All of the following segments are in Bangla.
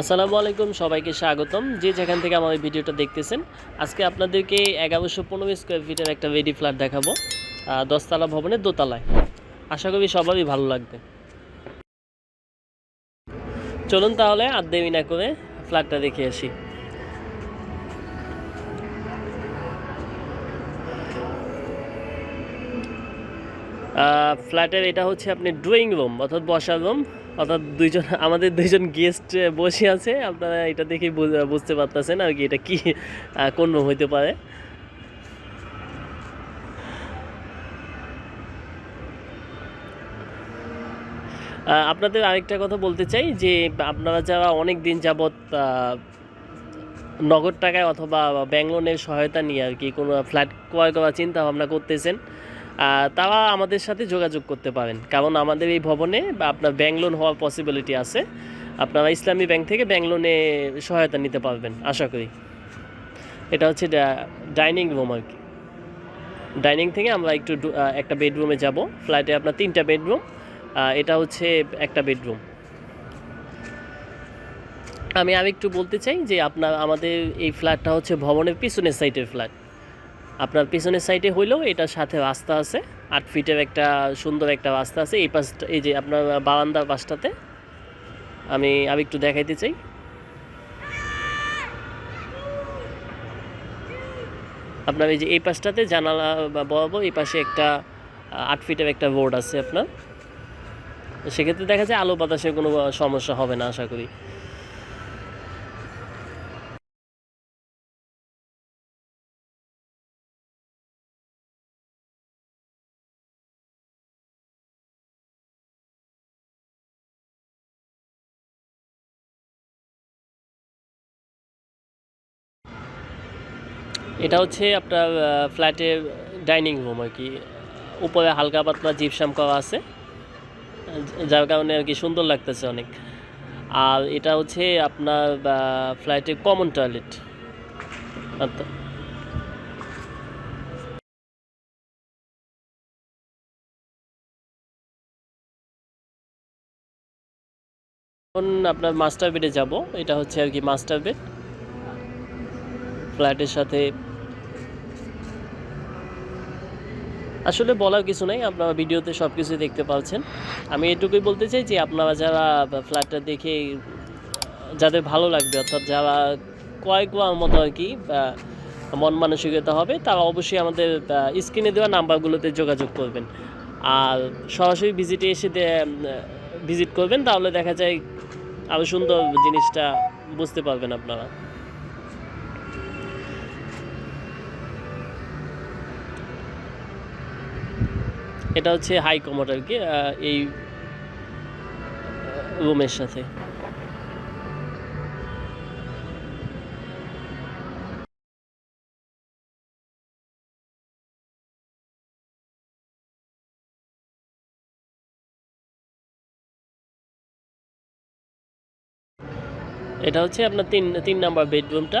আসসালামু আলাইকুম, সবাইকে স্বাগতম। যে যেখান থেকে আমার ভিডিওটা দেখতেছেন, আজকে আপনাদেরকে এগারোশো পনেরো স্কোয়ার ফিটের একটা রেডি ফ্ল্যাট দেখাবো দশতলা ভবনের দোতলায়। আশা করি সবারই ভালো লাগবে। চলুন তাহলে আর দেরি না করে ফ্ল্যাটটা দেখে আসি। ফ্ল্যাটের এটা হচ্ছে আপনি ড্রয়িং রুম অর্থাৎ বসার রুম অর্থাৎ দুইজন, আমাদের দুইজন গেস্ট বসে আছে। আপনারা এটা দেখেই বুঝতে পারতেছেন আর কি এটা কি কোন রুম হইতে পারে। আপনাদের আরেকটা কথা বলতে চাই যে, আপনারা যারা অনেক দিন যাবৎ নগদ টাকায় অথবা ব্যাংক লোনের সহায়তা নিয়ে আর কি কোনো ফ্ল্যাট ক্রয় করার চিন্তা ভাবনা করতেছেন তারা আমাদের সাথে যোগাযোগ করতে পারেন। কারণ আমাদের এই ভবনে বা আপনার ব্যাংক লোন হওয়ার পসিবিলিটি আছে। আপনারা ইসলামী ব্যাংক থেকে ব্যাংক লোনে সহায়তা নিতে পারবেন, আশা করি। এটা হচ্ছে ডাইনিং রুম আর কি। ডাইনিং থেকে আমরা একটু একটা বেডরুমে যাব। ফ্ল্যাটে আপনার তিনটা বেডরুম এটা হচ্ছে একটা বেডরুম। আমি আরেকটু বলতে চাই যে আপনার, আমাদের এই ফ্ল্যাটটা হচ্ছে ভবনের পিছনের সাইডের ফ্ল্যাট আপনার পিছনের সাইডে হইলেও এটার সাথে রাস্তা আছে। আট ফিটের একটা সুন্দর একটা রাস্তা আছে। এই পাশটা এই যে আপনার বারান্দার পাশটাতে। আমি আমি একটু দেখাইতে চাই। আপনার এই যে এই পাশটাতে জানালা বরাবর এই পাশে একটা আট ফিটের একটা রোড আছে আপনার। সেক্ষেত্রে দেখা যায় আলো বাতাসের কোনো সমস্যা হবে না, আশা করি। এটা হচ্ছে আপনার ফ্ল্যাটের ডাইনিং রুম আর কি। উপরে হালকা পাতলা জিপসাম করা আছে। যার কারণে আর কি সুন্দর লাগতেছে অনেক। আর এটা হচ্ছে আপনার ফ্ল্যাটের কমন টয়লেট এখন আপনার মাস্টার বেডে যাব। এটা হচ্ছে আর কি মাস্টার বেড ফ্ল্যাটের সাথে। আসলে বলার কিছু নাই, আপনারা ভিডিওতে সব কিছুই দেখতে পাচ্ছেন। আমি এটুকুই বলতে চাই যে, আপনারা যারা ফ্ল্যাটটা দেখে, যাদের ভালো লাগবে, অর্থাৎ যারা কয়েক করার মতো আর কি মন মানসিকতা হবে, তারা অবশ্যই আমাদের স্ক্রিনে দেওয়া নাম্বারগুলোতে যোগাযোগ করবেন। আর সরাসরি ভিজিটে এসে ভিজিট করবেন, তাহলে দেখা যায় আরও সুন্দর জিনিসটা বুঝতে পারবেন আপনারা। এটা হচ্ছে হাই কমোড আর কি এই রুমের সাথে। এটা হচ্ছে আপনার তিন তিন নাম্বার বেডরুমটা।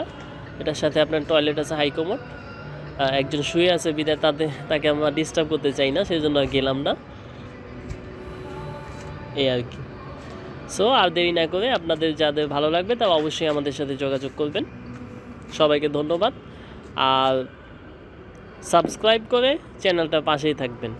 এটার সাথে আপনার টয়লেট আছে হাই কমোড। একজন শুয়ে আছে বিদায়, তাতে তাকে আমরা ডিস্টার্ব করতে চাই না সেই জন্য গেলাম না। এই আর কি। সো আর দেরি না করে আপনাদের যাদের ভালো লাগবে তা অবশ্যই আমাদের সাথে যোগাযোগ করবেন। সবাইকে ধন্যবাদ। আর সাবস্ক্রাইব করে চ্যানেলটা পাশেই থাকবেন।